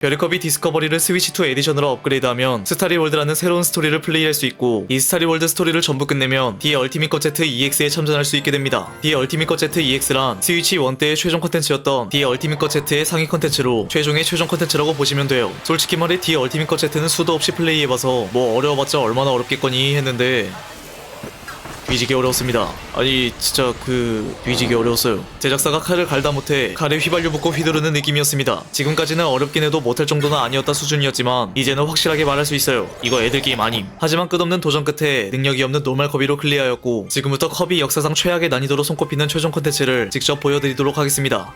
별의컵이 디스커버리를 스위치2 에디션으로 업그레이드하면 스타리월드라는 새로운 스토리를 플레이할 수 있고 이 스타리월드 스토리를 전부 끝내면 디의 얼티밋 컷 Z EX에 참전할 수 있게 됩니다. 디의 얼티밋 컷 Z EX란 스위치 1 때의 최종 컨텐츠였던 디의 얼티밋 컷 Z의 상위 컨텐츠로 최종의 최종 컨텐츠라고 보시면 돼요. 솔직히 말해 디의 얼티밋 컷 Z는 수도 없이 플레이해봐서 뭐 어려워봤자 얼마나 어렵겠거니 했는데 뒤지게 어려웠습니다. 아니 진짜 그 뒤지게 어려웠어요. 제작사가 칼을 갈다 못해 칼에 휘발유 붓고 휘두르는 느낌이었습니다. 지금까지는 어렵긴 해도 못할 정도는 아니었다 수준이었지만 이제는 확실하게 말할 수 있어요. 이거 애들 게임 아님. 하지만 끝없는 도전 끝에 능력이 없는 노말 커비로 클리어하였고 지금부터 커비 역사상 최악의 난이도로 손꼽히는 최종 컨텐츠를 직접 보여드리도록 하겠습니다.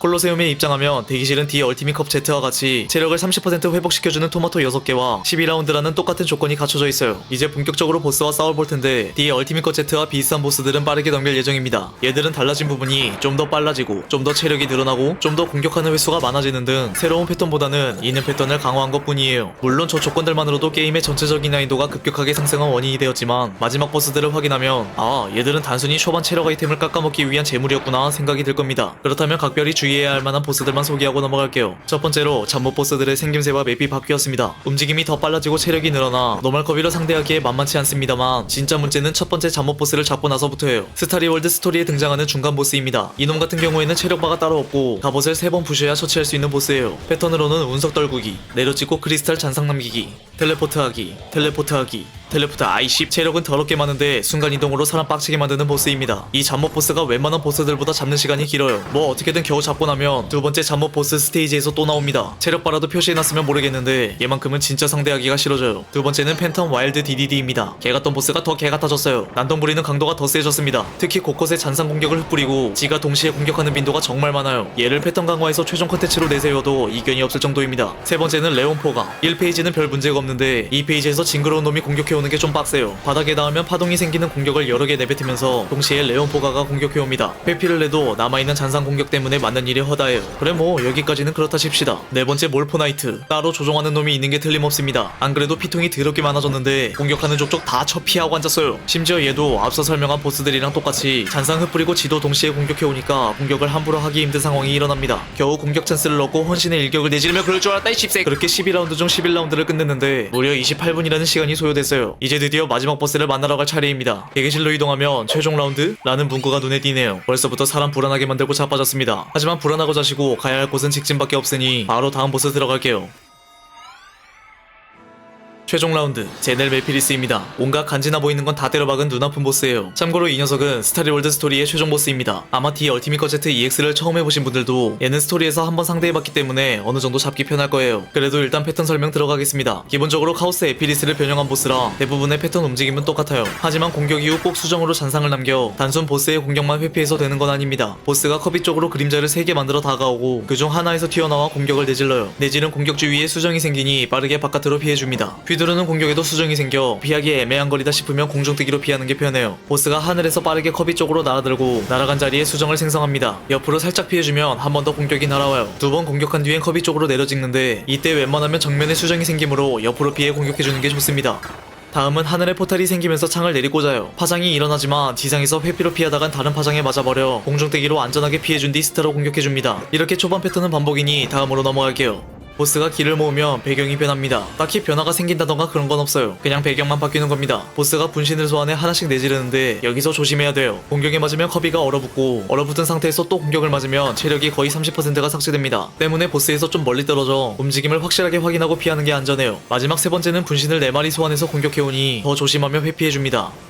콜로세움에 입장하면 대기실은 D 얼티밋 컵 Z와 같이 체력을 30% 회복시켜주는 토마토 6개와 12라운드라는 똑같은 조건이 갖춰져 있어요. 이제 본격적으로 보스와 싸워볼 텐데 D 얼티밋 컵 Z와 비슷한 보스들은 빠르게 넘길 예정입니다. 얘들은 달라진 부분이 좀 더 빨라지고 좀 더 체력이 늘어나고 좀 더 공격하는 횟수가 많아지는 등 새로운 패턴보다는 이는 패턴을 강화한 것 뿐이에요. 물론 저 조건들만으로도 게임의 전체적인 난이도가 급격하게 상승한 원인이 되었지만 마지막 보스들을 확인하면 아 얘들은 단순히 초반 체력 아이템을 깎아먹기 위한 재물이었구나 생각이 들 겁니다. 그렇다면 각별히 주의 해야 할 만한 보스들만 소개하고 넘어갈게요. 첫 번째로 잠못 보스들의 생김새와 맵이 바뀌었습니다. 움직임이 더 빨라지고 체력이 늘어나 노멀 커비로 상대하기에 만만치 않습니다만 진짜 문제는 첫 번째 잠못 보스를 잡고 나서부터예요. 스타리월드 스토리에 등장하는 중간 보스입니다. 이놈 같은 경우에는 체력바가 따로 없고 갑옷을 세번 부셔야 처치할 수 있는 보스예요. 패턴으로는 운석 떨구기, 내려찍고 크리스탈 잔상 남기기, 텔레포트하기, 텔레포트하기, 텔레포트 아이십 체력은 더럽게 많은데 순간이동으로 사람 빡치게 만드는 보스입니다. 이 잠못 보스가 웬만한 보스들보다 잡는 시간이 길어요. 뭐 어떻게든 겨우 잡고 나면 두 번째 잠못 보스 스테이지에서 또 나옵니다. 체력 바라도 표시해놨으면 모르겠는데 얘만큼은 진짜 상대하기가 싫어져요. 두 번째는 팬텀 와일드 DDD입니다. 개 같던 보스가 더 개 같아졌어요. 난동 부리는 강도가 더 세졌습니다. 특히 곳곳에 잔상 공격을 흩뿌리고 지가 동시에 공격하는 빈도가 정말 많아요. 얘를 패턴 강화해서 최종 컨텐츠로 내세워도 이견이 없을 정도입니다. 세 번째는 레온포가 1페이지는 별 문제가 없는데 2페이지에서 징그러운 놈이 공격해오는 게 좀 빡세요. 바닥에 닿으면 파동이 생기는 공격을 여러 개 내뱉으면서 동시에 레온포가가 공격해옵니다. 회피를 해도 남아있는 잔상 공격 때문에 맞는 일이 허다해요. 그래 뭐 여기까지는 그렇다 칩시다. 네 번째 몰포나이트 따로 조종하는 놈이 있는 게 틀림없습니다. 안 그래도 피통이 더럽게 많아졌는데 공격하는 족족 다 처피하고 앉았어요. 심지어 얘도 앞서 설명한 보스들이랑 똑같이 잔상 흩뿌리고 지도 동시에 공격해오니까 공격을 함부로 하기 힘든 상황이 일어납니다. 겨우 공격 찬스를 넣고 헌신의 일격을 내지르며 그럴 줄 알았다 이 씹새 그렇게 12라운드 중 11라운드를 끝냈는데 무려 28분이라는 시간이 소요됐어요. 이제 드디어 마지막 보스를 만나러 갈 차례입니다. 대기실로 이동하면 최종 라운드? 라는 문구가 눈에 띄네요. 벌써부터 사람 불안하게 만들고 자빠졌습니다. 하지만 불안하고 자시고 가야 할 곳은 직진밖에 없으니 바로 다음 보스 들어갈게요. 최종 라운드 제넬 멜피리스입니다. 온갖 간지나 보이는 건 다 때려박은 눈아픈 보스예요. 참고로 이 녀석은 스타리월드 스토리의 최종 보스입니다. 아마 D 얼티밋 거제트 EX를 처음 해보신 분들도 얘는 스토리에서 한번 상대해봤기 때문에 어느 정도 잡기 편할 거예요. 그래도 일단 패턴 설명 들어가겠습니다. 기본적으로 카오스 에피리스를 변형한 보스라 대부분의 패턴 움직임은 똑같아요. 하지만 공격 이후 꼭 수정으로 잔상을 남겨 단순 보스의 공격만 회피해서 되는 건 아닙니다. 보스가 커비 쪽으로 그림자를 3개 만들어 다가오고 그중 하나에서 튀어나와 공격을 내질러요. 내지는 공격 주 위에 수정이 생기니 빠르게 바깥으로 피해줍니다. 휘두르는 공격에도 수정이 생겨 피하기 애매한 거리다 싶으면 공중뜨기로 피하는 게 편해요. 보스가 하늘에서 빠르게 커비 쪽으로 날아들고 날아간 자리에 수정을 생성합니다. 옆으로 살짝 피해주면 한 번 더 공격이 날아와요. 두 번 공격한 뒤엔 커비 쪽으로 내려찍는데 이때 웬만하면 정면에 수정이 생기므로 옆으로 피해 공격해주는 게 좋습니다. 다음은 하늘에 포탈이 생기면서 창을 내리꽂아요. 파장이 일어나지만 지상에서 회피로 피하다간 다른 파장에 맞아버려 공중대기로 안전하게 피해준 뒤 스타로 공격해줍니다. 이렇게 초반 패턴은 반복이니 다음으로 넘어갈게요. 보스가 길을 모으면 배경이 변합니다. 딱히 변화가 생긴다던가 그런 건 없어요. 그냥 배경만 바뀌는 겁니다. 보스가 분신을 소환해 하나씩 내지르는데 여기서 조심해야 돼요. 공격에 맞으면 커비가 얼어붙고 얼어붙은 상태에서 또 공격을 맞으면 체력이 거의 30%가 삭제됩니다. 때문에 보스에서 좀 멀리 떨어져 움직임을 확실하게 확인하고 피하는 게 안전해요. 마지막 세 번째는 분신을 4마리 소환해서 공격해오니 더 조심하며 회피해줍니다.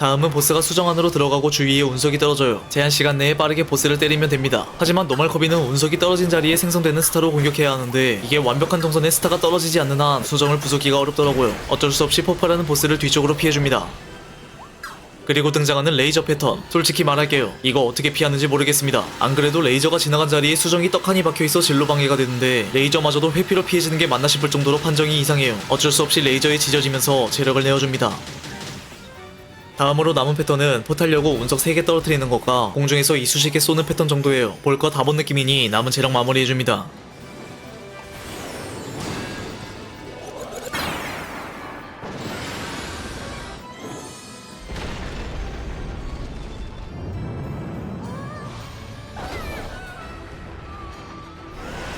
다음은 보스가 수정 안으로 들어가고 주위에 운석이 떨어져요. 제한 시간 내에 빠르게 보스를 때리면 됩니다. 하지만 노멀 커비는 운석이 떨어진 자리에 생성되는 스타로 공격해야 하는데 이게 완벽한 동선에 스타가 떨어지지 않는 한 수정을 부수기가 어렵더라고요. 어쩔 수 없이 폭발하는 보스를 뒤쪽으로 피해줍니다. 그리고 등장하는 레이저 패턴. 솔직히 말할게요. 이거 어떻게 피하는지 모르겠습니다. 안 그래도 레이저가 지나간 자리에 수정이 떡하니 박혀있어 진로 방해가 되는데 레이저마저도 회피로 피해지는 게 맞나 싶을 정도로 판정이 이상해요. 어쩔 수 없이 레이저에 지져지면서 체력을 내어줍니다. 다음으로 남은 패턴은 포탈려고 운석 3개 떨어뜨리는 것과 공중에서 이쑤시개 쏘는 패턴 정도예요. 볼 거 다 본 느낌이니 남은 체력 마무리해줍니다.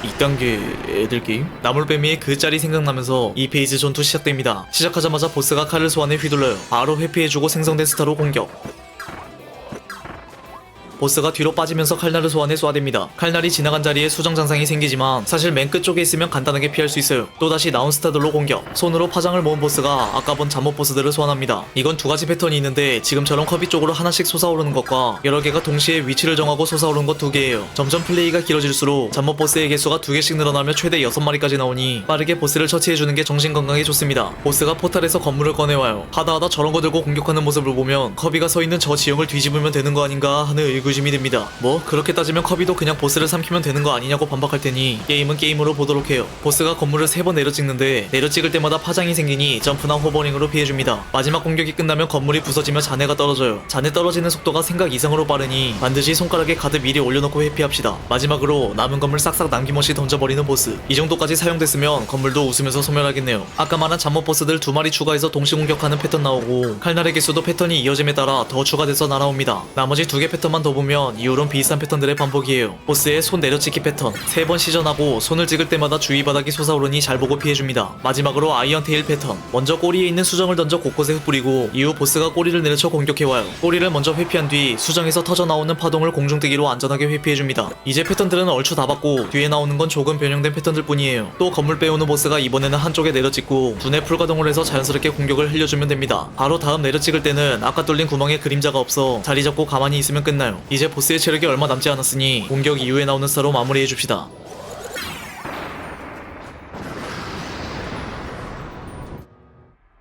이딴 게 애들 게임? 나물뱀이의 그 짤이 생각나면서 이 페이지 전투 시작됩니다. 시작하자마자 보스가 칼을 소환해 휘둘러요. 바로 회피해주고 생성된 스타로 공격. 보스가 뒤로 빠지면서 칼날을 소환해 쏘아댑니다. 칼날이 지나간 자리에 수정 장상이 생기지만 사실 맨 끝쪽에 있으면 간단하게 피할 수 있어요. 또다시 나온 스타들로 공격. 손으로 파장을 모은 보스가 아까 본 잠못 보스들을 소환합니다. 이건 두 가지 패턴이 있는데 지금처럼 커비 쪽으로 하나씩 솟아오르는 것과 여러 개가 동시에 위치를 정하고 솟아오르는 것 두 개예요. 점점 플레이가 길어질수록 잠못 보스의 개수가 두 개씩 늘어나며 최대 6마리까지 나오니 빠르게 보스를 처치해주는 게 정신 건강에 좋습니다. 보스가 포탈에서 건물을 꺼내와요. 하다하다 저런 거 들고 공격하는 모습을 보면 커비가 서 있는 저 지형을 뒤집으면 되는 거 아닌가 하는 의구 심이 듭니다. 뭐 그렇게 따지면 커비도 그냥 보스를 삼키면 되는 거 아니냐고 반박할 테니 게임은 게임으로 보도록 해요. 보스가 건물을 세 번 내려 찍는데 내려 찍을 때마다 파장이 생기니 점프나 호버링으로 피해줍니다. 마지막 공격이 끝나면 건물이 부서지며 잔해가 떨어져요. 잔해 떨어지는 속도가 생각 이상으로 빠르니 반드시 손가락에 가드 미리 올려놓고 회피합시다. 마지막으로 남은 건물 싹싹 남김없이 던져버리는 보스. 이 정도까지 사용됐으면 건물도 웃으면서 소멸하겠네요. 아까 말한 잠못 보스들 두 마리 추가해서 동시 공격하는 패턴 나오고 칼날의 개수도 패턴이 이어짐에 따라 더 추가돼서 날아옵니다. 나머지 두 개 패턴만 더 보면 이후론 비슷한 패턴들의 반복이에요. 보스의 손 내려찍기 패턴 세 번 시전하고 손을 찍을 때마다 주위 바닥이 솟아오르니 잘 보고 피해줍니다. 마지막으로 아이언 테일 패턴 먼저 꼬리에 있는 수정을 던져 곳곳에 흩뿌리고 이후 보스가 꼬리를 내려쳐 공격해와요. 꼬리를 먼저 회피한 뒤 수정에서 터져 나오는 파동을 공중뜨기로 안전하게 회피해줍니다. 이제 패턴들은 얼추 다 봤고 뒤에 나오는 건 조금 변형된 패턴들 뿐이에요. 또 건물 빼오는 보스가 이번에는 한쪽에 내려찍고 두뇌 풀가동을 해서 자연스럽게 공격을 흘려주면 됩니다. 바로 다음 내려찍을 때는 아까 뚫린 구멍에 그림자가 없어 자리 잡고 가만히 있으면 끝나요. 이제 보스의 체력이 얼마 남지 않았으니 공격 이후에 나오는 스타로 마무리해줍시다.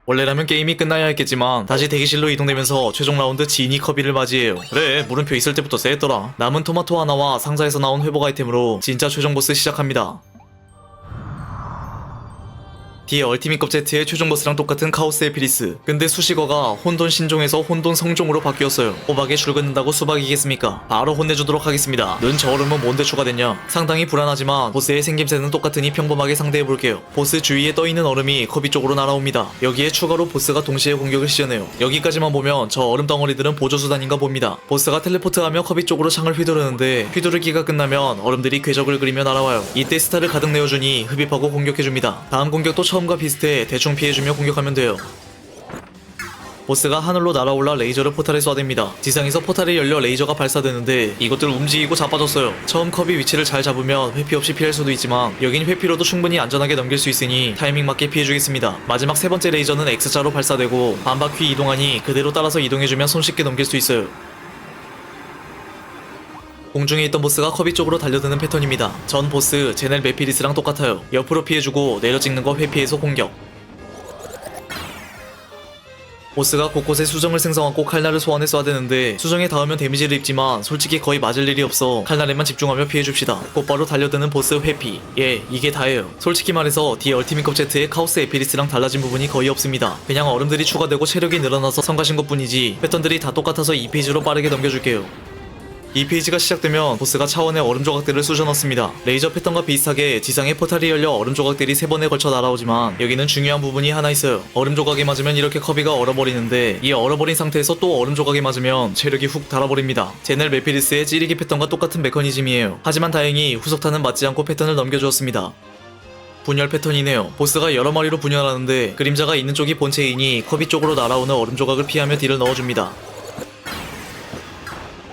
원래라면 게임이 끝나야 했겠지만 다시 대기실로 이동되면서 최종 라운드 지니 커비를 맞이해요. 그래 물음표 있을 때부터 쎄했더라. 남은 토마토 하나와 상자에서 나온 회복 아이템으로 진짜 최종 보스 시작합니다. 뒤에 얼티밋 컵제트의 최종 보스랑 똑같은 카오스 에피리스. 근데 수식어가 혼돈 신종에서 혼돈 성종으로 바뀌었어요. 호박에 줄 긋는다고 수박이겠습니까? 바로 혼내주도록 하겠습니다. 는 저얼음은 뭔데 추가됐냐? 상당히 불안하지만 보스의 생김새는 똑같으니 평범하게 상대해볼게요. 보스 주위에 떠있는 얼음이 커비 쪽으로 날아옵니다. 여기에 추가로 보스가 동시에 공격을 시전해요. 여기까지만 보면 저 얼음 덩어리들은 보조수단인가 봅니다. 보스가 텔레포트하며 커비 쪽으로 창을 휘두르는데 휘두르기가 끝나면 얼음들이 궤적을 그리며 날아와요. 이때 스타를 가득 내어주니 흡입하고 공격해줍니다. 다음 공격도 처음 과 비슷해 대충 피해주며 공격하면 돼요. 보스가 하늘로 날아올라 레이저를 포탈에 쏴댑니다. 지상에서 포탈이 열려 레이저가 발사되는데 이것들 움직이고 자빠졌어요. 처음 컵이 위치를 잘 잡으면 회피 없이 피할 수도 있지만 여긴 회피로도 충분히 안전하게 넘길 수 있으니 타이밍 맞게 피해주겠습니다. 마지막 세 번째 레이저는 X자로 발사되고 반바퀴 이동하니 그대로 따라서 이동해주면 손쉽게 넘길 수 있어요. 공중에 있던 보스가 커비 쪽으로 달려드는 패턴입니다. 전 보스 제넬 메피리스랑 똑같아요. 옆으로 피해주고 내려 찍는 거 회피해서 공격. 보스가 곳곳에 수정을 생성하고 칼날을 소환해 쏴야 되는데 수정에 닿으면 데미지를 입지만 솔직히 거의 맞을 일이 없어 칼날에만 집중하며 피해줍시다. 곧바로 달려드는 보스 회피. 예, 이게 다예요. 솔직히 말해서 뒤에 얼티밋 컵 제트의 카오스 에피리스랑 달라진 부분이 거의 없습니다. 그냥 얼음들이 추가되고 체력이 늘어나서 성가신 것 뿐이지 패턴들이 다 똑같아서 2페이지로 빠르게 넘겨줄게요. 이 페이지가 시작되면 보스가 차원의 얼음 조각들을 쑤셔넣습니다. 레이저 패턴과 비슷하게 지상에 포탈이 열려 얼음 조각들이 세 번에 걸쳐 날아오지만 여기는 중요한 부분이 하나 있어요. 얼음 조각에 맞으면 이렇게 커비가 얼어버리는데 이 얼어버린 상태에서 또 얼음 조각에 맞으면 체력이 훅 달아버립니다. 제넬 메피리스의 찌르기 패턴과 똑같은 메커니즘이에요. 하지만 다행히 후속탄은 맞지 않고 패턴을 넘겨주었습니다. 분열 패턴이네요. 보스가 여러 마리로 분열하는데 그림자가 있는 쪽이 본체이니 커비 쪽으로 날아오는 얼음 조각을 피하며 딜을 넣어줍니다.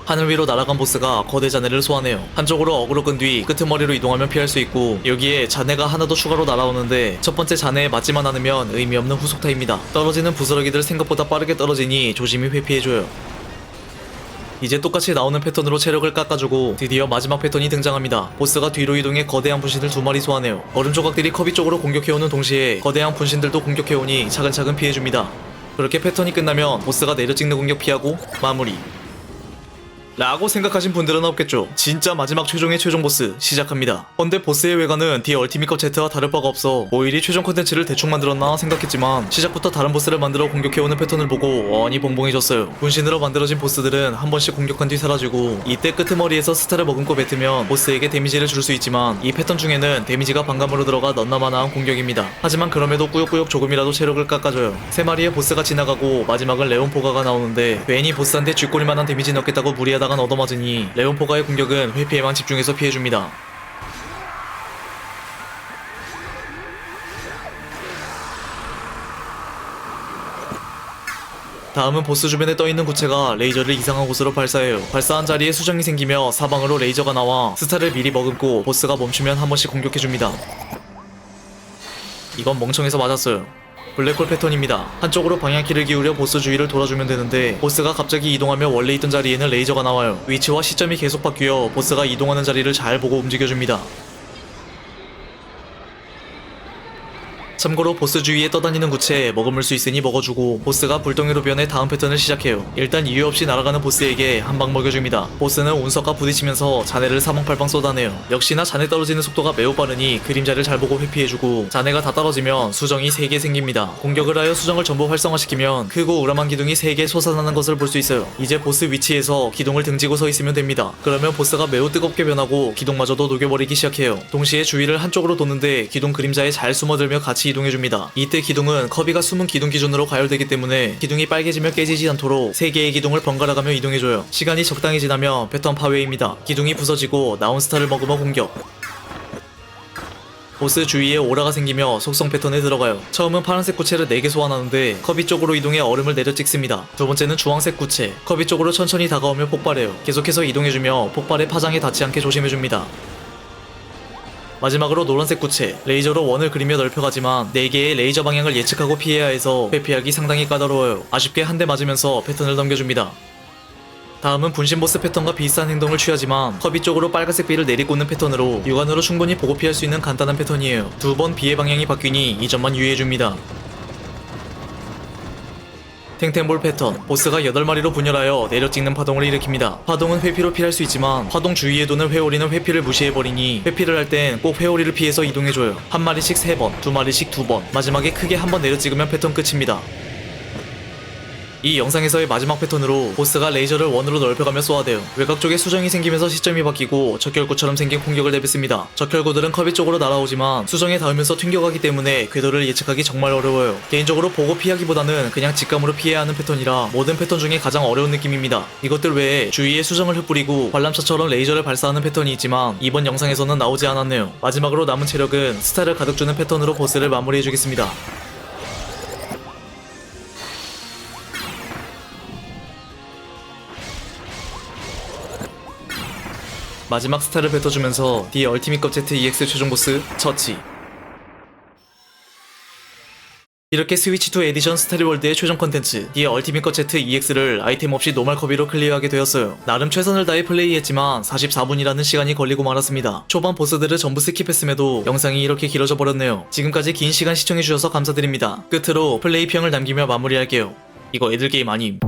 하늘 위로 날아간 보스가 거대 잔해를 소환해요. 한쪽으로 어그로 끈 뒤 끄트머리로 이동하면 피할 수 있고 여기에 잔해가 하나 더 추가로 날아오는데 첫 번째 잔해에 맞지만 않으면 의미 없는 후속타입니다. 떨어지는 부스러기들 생각보다 빠르게 떨어지니 조심히 회피해줘요. 이제 똑같이 나오는 패턴으로 체력을 깎아주고 드디어 마지막 패턴이 등장합니다. 보스가 뒤로 이동해 거대한 분신을 두 마리 소환해요. 얼음 조각들이 커비 쪽으로 공격해오는 동시에 거대한 분신들도 공격해오니 차근차근 피해줍니다. 그렇게 패턴이 끝나면 보스가 내려 찍는 공격 피하고 마무리. 라고 생각하신 분들은 없겠죠. 진짜 마지막 최종의 최종 보스 시작합니다. 헌데 보스의 외관은 디 얼티밋 컵 제트와 다를 바가 없어 뭐 일이 최종 컨텐츠를 대충 만들었나 생각했지만 시작부터 다른 보스를 만들어 공격해오는 패턴을 보고 어안이 봉봉해졌어요. 분신으로 만들어진 보스들은 한 번씩 공격한 뒤 사라지고 이때 끄트머리에서 스타를 머금고 뱉으면 보스에게 데미지를 줄 수 있지만 이 패턴 중에는 데미지가 반감으로 들어가 넌나마나한 공격입니다. 하지만 그럼에도 꾸역꾸역 조금이라도 체력을 깎아줘요. 세 마리의 보스가 지나가고 마지막은 레온포가가 나오는데 괜히 보스한테 쥐꼬리만한 데미지 넣겠다고 무리하다 나간 얻어맞으니 레온포가의 공격은 회피에만 집중해서 피해줍니다. 다음은 보스 주변에 떠있는 구체가 레이저를 이상한 곳으로 발사해요. 발사한 자리에 수정이 생기며 사방으로 레이저가 나와 스타를 미리 머금고 보스가 멈추면 한 번씩 공격해줍니다. 이건 멍청해서 맞았어요. 블랙홀 패턴입니다. 한쪽으로 방향키를 기울여 보스 주위를 돌아주면 되는데 보스가 갑자기 이동하며 원래 있던 자리에는 레이저가 나와요. 위치와 시점이 계속 바뀌어 보스가 이동하는 자리를 잘 보고 움직여줍니다. 참고로 보스 주위에 떠다니는 구체에 머금을 수 있으니 먹어주고 보스가 불덩이로 변해 다음 패턴을 시작해요. 일단 이유 없이 날아가는 보스에게 한 방 먹여줍니다. 보스는 운석과 부딪히면서 잔해를 사방팔방 쏟아내요. 역시나 잔해 떨어지는 속도가 매우 빠르니 그림자를 잘 보고 회피해주고 잔해가 다 떨어지면 수정이 3개 생깁니다. 공격을 하여 수정을 전부 활성화시키면 크고 우람한 기둥이 3개 솟아나는 것을 볼 수 있어요. 이제 보스 위치에서 기둥을 등지고 서 있으면 됩니다. 그러면 보스가 매우 뜨겁게 변하고 기둥마저도 녹여버리기 시작해요. 동시에 주위를 한쪽으로 도는데 기둥 그림자에 잘 숨어들며 같이 이동해줍니다. 이때 기둥은 커비가 숨은 기둥 기준으로 가열되기 때문에 기둥이 빨개지며 깨지지 않도록 3개의 기둥을 번갈아가며 이동해줘요. 시간이 적당히 지나면 패턴 파괴입니다. 기둥이 부서지고 나온 스타를 먹으며 공격. 보스 주위에 오라가 생기며 속성 패턴에 들어가요. 처음은 파란색 구체를 4개 소환하는데 커비 쪽으로 이동해 얼음을 내려 찍습니다. 두 번째는 주황색 구체. 커비 쪽으로 천천히 다가오며 폭발해요. 계속해서 이동해주며 폭발에 파장에 닿지 않게 조심해줍니다. 마지막으로 노란색 구체, 레이저로 원을 그리며 넓혀가지만 4개의 레이저 방향을 예측하고 피해야 해서 회피하기 상당히 까다로워요. 아쉽게 한 대 맞으면서 패턴을 넘겨줍니다. 다음은 분신 보스 패턴과 비슷한 행동을 취하지만 커비 쪽으로 빨간색 비를 내리꽂는 패턴으로 육안으로 충분히 보고 피할 수 있는 간단한 패턴이에요. 두 번 비의 방향이 바뀌니 이 점만 유의해줍니다. 탱탱볼 패턴 보스가 8마리로 분열하여 내려 찍는 파동을 일으킵니다. 파동은 회피로 피할 수 있지만 파동 주위에 도는 회오리는 회피를 무시해버리니 회피를 할 땐 꼭 회오리를 피해서 이동해줘요. 한 마리씩 3번, 두 마리씩 2번 마지막에 크게 한 번 내려 찍으면 패턴 끝입니다. 이 영상에서의 마지막 패턴으로 보스가 레이저를 원으로 넓혀가며 쏘아대요. 외곽 쪽에 수정이 생기면서 시점이 바뀌고 적혈구처럼 생긴 공격을 내뱉습니다. 적혈구들은 커비 쪽으로 날아오지만 수정에 닿으면서 튕겨가기 때문에 궤도를 예측하기 정말 어려워요. 개인적으로 보고 피하기보다는 그냥 직감으로 피해야 하는 패턴이라 모든 패턴 중에 가장 어려운 느낌입니다. 이것들 외에 주위에 수정을 흩뿌리고 관람차처럼 레이저를 발사하는 패턴이 있지만 이번 영상에서는 나오지 않았네요. 마지막으로 남은 체력은 스타를 가득 주는 패턴으로 보스를 마무리해주겠습니다. 마지막 스타를 뱉어주면서 D 얼티밋급 Z EX 최종 보스 처치. 이렇게 스위치2 에디션 스타리월드의 최종 컨텐츠 D 얼티밋급 Z EX를 아이템 없이 노말 커비로 클리어하게 되었어요. 나름 최선을 다해 플레이했지만 44분이라는 시간이 걸리고 말았습니다. 초반 보스들을 전부 스킵했음에도 영상이 이렇게 길어져 버렸네요. 지금까지 긴 시간 시청해주셔서 감사드립니다. 끝으로 플레이평을 남기며 마무리할게요. 이거 애들 게임 아님